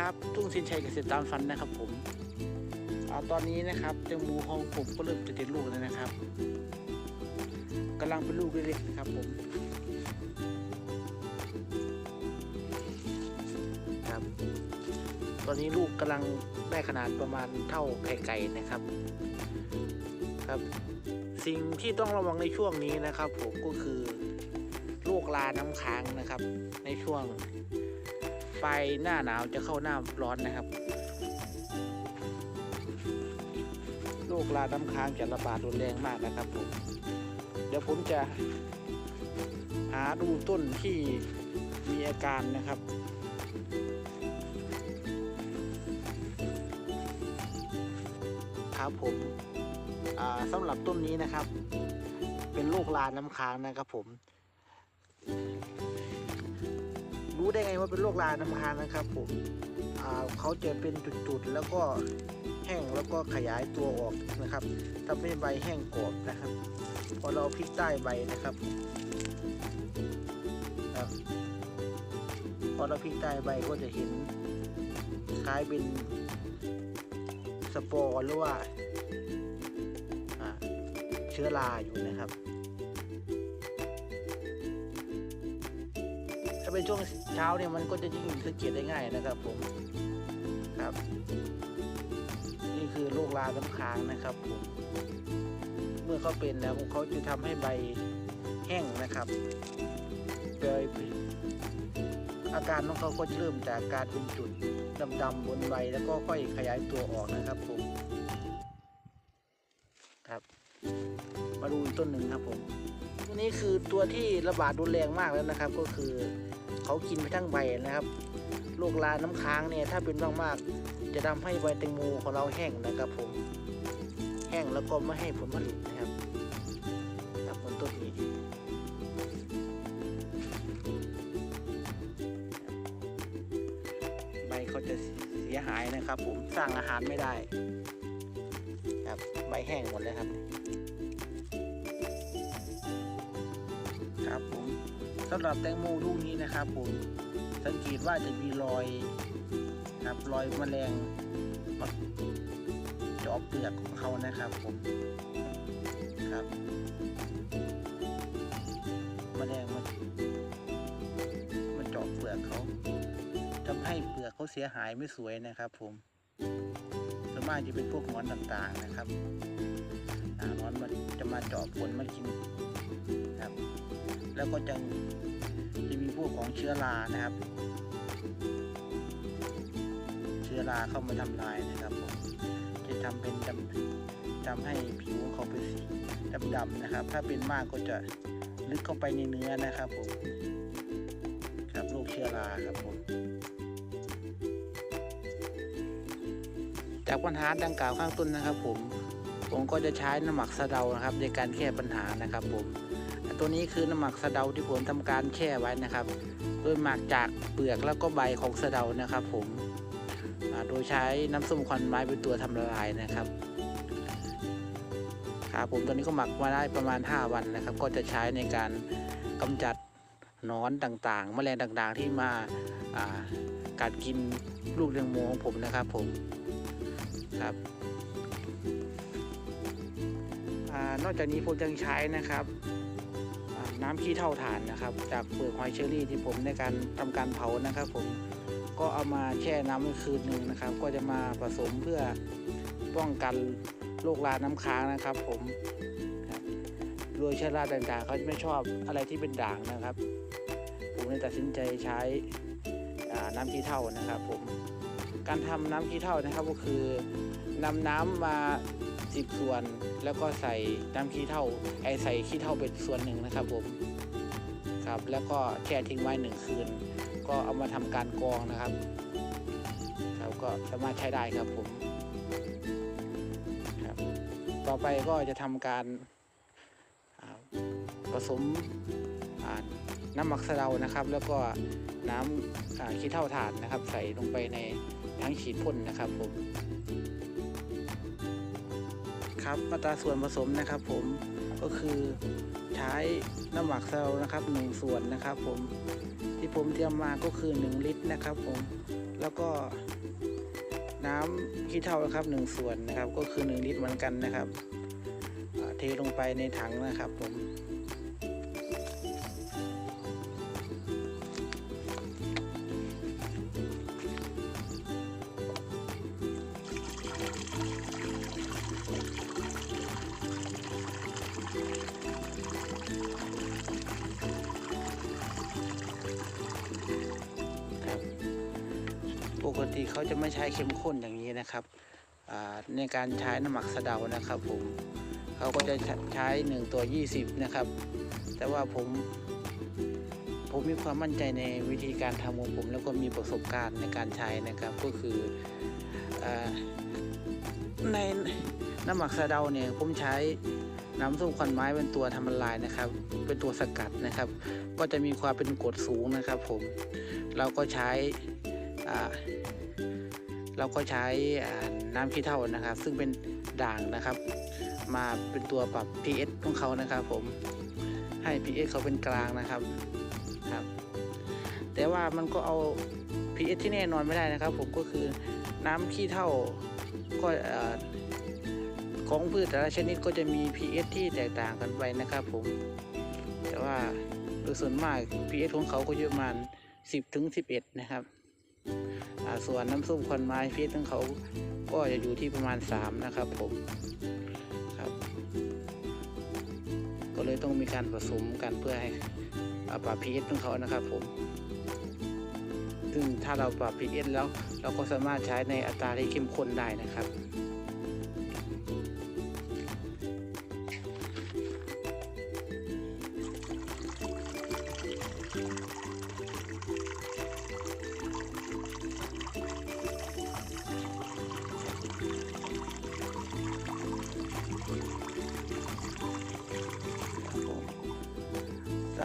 ครับทุ่งสินชัยเกษตรตามฝันนะครับผมเอาตอนนี้นะครับแตงโมของผมก็เริ่มจะติดลูกแล้วนะครับกำลังเป็นลูกเล็กๆนะครับผมครับตอนนี้ลูกกำลังได้ขนาดประมาณเท่าไข่ไก่นะครับครับสิ่งที่ต้องระวังในช่วงนี้นะครับ ผมก็คือลูกลาน้ำค้างนะครับ ในช่วง ปลายหน้าหนาวจะเข้าหน้าร้อนนะครับโรคลาน้ำค้างจะระบาดรุนแรงมากนะครับผมเดี๋ยวผมจะหาดูต้นที่มีอาการนะครับครับผมอ่าสำหรับต้นนี้นะครับ เป็นโรคลาน้ำค้างนะครับผม รู้งว่าเป็นโรคลาน้ำค้างนะครับผมเขาจะเป็นจุดๆแล้วก็แห้งแล้วก็ขยายตัวออกนะครับทำให้ใบแห้งกรอบนะครับ พอเราพลิกใต้ใบนะครับพอเราพลิกใต้ใบก็จะเห็นคล้ายเป็นสปอร์หรือว่าเชื้อราอยู่นะครับาเป็นช่วงเช้าเนี่ยมันก็จะยิ่งสังเกตได้ง่ายนะครับ ผมครับ นี่คือโรคราน้ำค้างนะครับผมเมื่อเขาเป็นแล้วเขาจะทำให้ใบแห้งนะครับโดยอาการของเขาก็จะเริ่มจากการเป็นจุดดำๆบนใบแล้วก็ค่อยขยายตัวออกนะครับผมครับ มาดูต้นหนึ่งครับผม ตัวนี้คือตัวที่ระบาดรุนแรงมากแล้วนะครับ ก็คือเขากินไปทั้งใบนะครับโรคลาน้ำค้างเนี่ยถ้าเป็นมากๆจะทำให้ใบแตงโมของเราแห้งนะครับผม แห้งแล้วก็ไม่ให้ผลผลิตนะครับครับนต้นนี้ใบเขาจะเสียหายนะครับผมสร้างอาหารไม่ได้ครับใบแห้งหมดเลยครับครับ สำหรับแตงโมลูกนี้นะครับผมสังเกตว่าจะมีรอยครับรอยแมลงมาเจาะเปลือกของเขานะครับผมครับแมลงมามาเจาะเปลือกเขาทำให้เปลือกเขาเสียหายไม่สวยนะครับ ผมส่วนมากจะเป็นพวกหนอนต่างๆนะครับหนอนมันจะมาเจาะผลมากินครับ แล้วก็จะจะมีพวกของเชื้อรานะครับ เชื้อราเข้ามาทำลายนะครับผมจะทำเป็นดำทำให้ผิวของเขาเป็นสีดำๆนะครับ ถ้าเป็นมากก็จะลึกเข้าไปในเนื้อนะครับผมครับโรคเชื้อราครับผมจากปัญหาดังกล่าวข้างต้นนะครับผม ผมก็จะใช้น้ำหมักสะเดานะครับ ในการแก้ปัญหานะครับผมตัวนี้คือน้ำหมักสะเดาที่ผมทำการแช่ไว้นะครับ โดยหมักจากเปลือกแล้วก็ใบของสะเดานะครับ ผมโดยใช้น้ำส้มควันไม้เป็นตัวทำละลายนะครับครับผมตัวนี้ก็หมักมาได้ประมาณ 5 วันนะครับ ก็จะใช้ในการกำจัดนอนต่างๆ แมลงต่างๆที่มาากัดกินลูกเรืองโมของผมนะครับผมครับานอกจากนี้ผมยังใช้นะครับน้ำขี้เท่าถ่านนะครับ จากเปลือกหอยเชอรี่ที่ผมในการทำการเผานะครับ ผมก็เอามาแช่น้ำไว้คืนหนึ่งนะครับ ก็จะมาผสมเพื่อป้องกันโรคราน้ำค้างนะครับ ผมรับโดยเชื้อราต่างๆเขาจะไม่ชอบอะไรที่เป็นด่างนะครับ ผมเลยตัดสินใจใช้น้ำขี้เท่านะครับ ผมการทำน้ำขี้เท่านะครับก็คือนำน้ำมา 10 ส่วน แล้วก็ใส่น้ำขี้เท่าไอใส่ขี้เท่าเป็นส่วนหนึ่งนะครับผมครับแล้วก็แช่ทิ้งไว้หนึ่งคืน ก็เอามาทำการกรองนะครับครับก็สามารถใช้ได้ครับผมครับต่อไปก็จะทำการผสมน้ำหมักสะเดานะครับ แล้วก็น้ำขี้เท่าถ่านนะครับ ใส่ลงไปในทั้งฉีดพ่นนะครับผม ครับอัตราส่วนผสมนะครับผมก็คือใช้น้ำหมักเซลล์นะครับหนึ่งส่วนนะครับผมที่ผมเตรียมมาก็คือ 1 ลิตรนะครับผมแล้วก็น้ำขี้เถ้านะครับหนึ่งส่วนนะครับก็คือหนึ่งลิตรเหมือนกันนะครับเทลงไปในถังนะครับผม ติเขาจะไม่ใช้เข้มข้นอย่างนี้นะครับในการใช้น้ำหมักสะเดานะครับผมเขาก็จะใช้หนึ่งตัว 20 นะครับ แต่ว่าผมผมมีความมั่นใจในวิธีการทำของผม แล้วก็มีประสบการณ์ในการใช้นะครับก็คืออในน้ำหมักสะเดาเนี่ยผมใช้น้ำส้มควันไม้เป็นตัวทำละลายนะครับ เป็นตัวสกัดนะครับ ก็จะมีความเป็นกรดสูงนะครับ ผมเราก็ใช้ เราก็ใช้น้ำขี้เถ้านะครับ ซึ่งเป็นด่างนะครับ มาเป็นตัวปรับ pH ของเขานะครับผมให้ pH เขาเป็นกลางนะครับครับ แต่ว่ามันก็เอา pH ที่แน่นอนไม่ได้นะครับ ผมก็คือน้ำขี้เถ้าก็ของพืชแต่ละชนิดก็จะมี pH ที่แตกต่างกันไปนะครับ ผม แต่ว่าโดยส่วนมาก pH ของเขาก็อยู่ประมาณ10ถึง11 นะครับ ส่วนน้ำส้มควันไม้พิษของเขาก็จะอยู่ที่ประมาณ 3 นะครับผมครับ ก็เลยต้องมีการผสมกันเพื่อให้อ่าปรับ pH ของเขานะครับผม ซึ่งถ้าเราปรับ pH แล้วเราก็สามารถใช้ในอัตราที่เข้มข้นได้นะครับ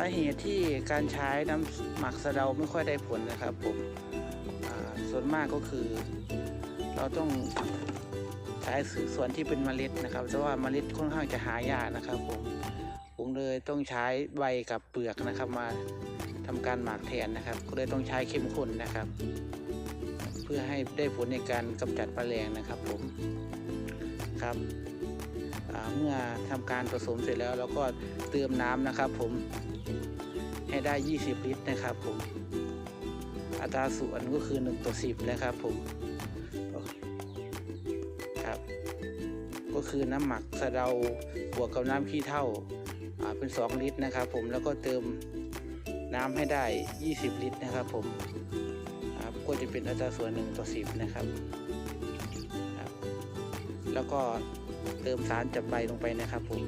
าเหตุที่การใช้น้ำหมักสะเดาไม่ค่อยได้ผลนะครับผมส่วนมากก็คือ เราต้องใช้ส่วนที่เป็นเมล็ดนะครับเพราะว่าเมล็ดค่อนข้างจะหายากนะครับผมผมเลยต้องใช้ใบกับเปลือกนะครับ มาทำการหมักแทนนะครับ ก็เลยต้องใช้เข้มข้นนะครับ เพื่อให้ได้ผลในการกำจัดแมลงนะครับผมครับเมื่อทำการผสมเสร็จแล้วเราก็เติมน้ำนะครับ ผม ได้ 20 ลิตรนะครับผม อัตราส่วนก็คือ 1 ต่อ 10 นะครับผมครับ ก็คือน้ำหมักสะเดาบวกกับน้ำขี้เถ้าอ่าเป็น 2 ลิตรนะครับผมแล้วก็เติมน้ำให้ได้ 20 ลิตรนะครับผมครับก็จะเป็นอัตราส่วน 1 ต่อ 10 นะครับครับแล้วก็เติมสารจับใบลงไปนะครับผม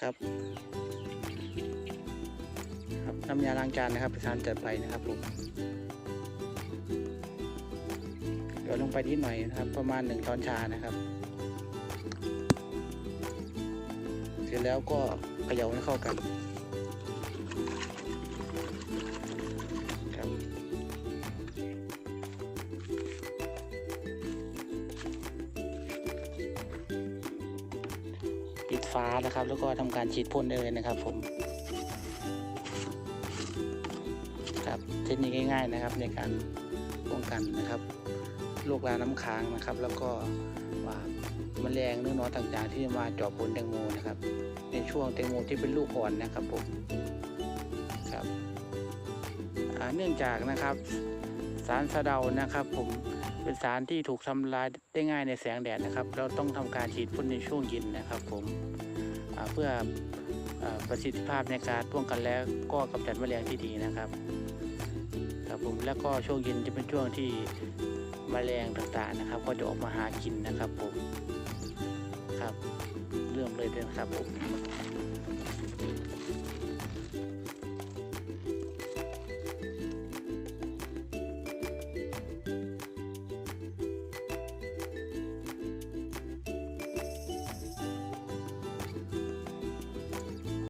ครับครับน้ำยาล้างจานนะครับเป็นสารจัดไปนะครับผมเดี๋ยวลงไปนิดหน่อยนะครับ ประมาณหนึ่งช้อนชานะครับ เสร็จแล้วก็เขย่าให้เข้ากัน ฟ้านะครับ แล้วก็ทำการฉีดพ่นได้เลยนะครับ ผมครับเทคนิคง่าย ๆนะครับ ในการป้องกันนะครับโรคราน้ำค้างนะครับ แล้วก็ว่าแมลงเนื้อนอต่างๆ ที่มาเจาะผลแตงโมนะครับ ในช่วงแตงโมที่เป็นลูกอ่อนนะครับผมครับเนื่องจากนะครับ สารสะเดานะครับ ผม เป็นสารที่ถูกทำลายได้ง่ายในแสงแดดนะครับ เราต้องทำการฉีดพ่นในช่วงเย็นนะครับ ผมเพื่อประสิทธิภาพในการป้องกันแล้วก็กำจัดแมลงที่ดีนะครับครับผมแล้วก็ช่วงเย็นจะเป็นช่วงที่มแมลงต่างๆนะครับ ก็จะออกมาหากินนะครับผมครับ เรื่องเลยนะครับผม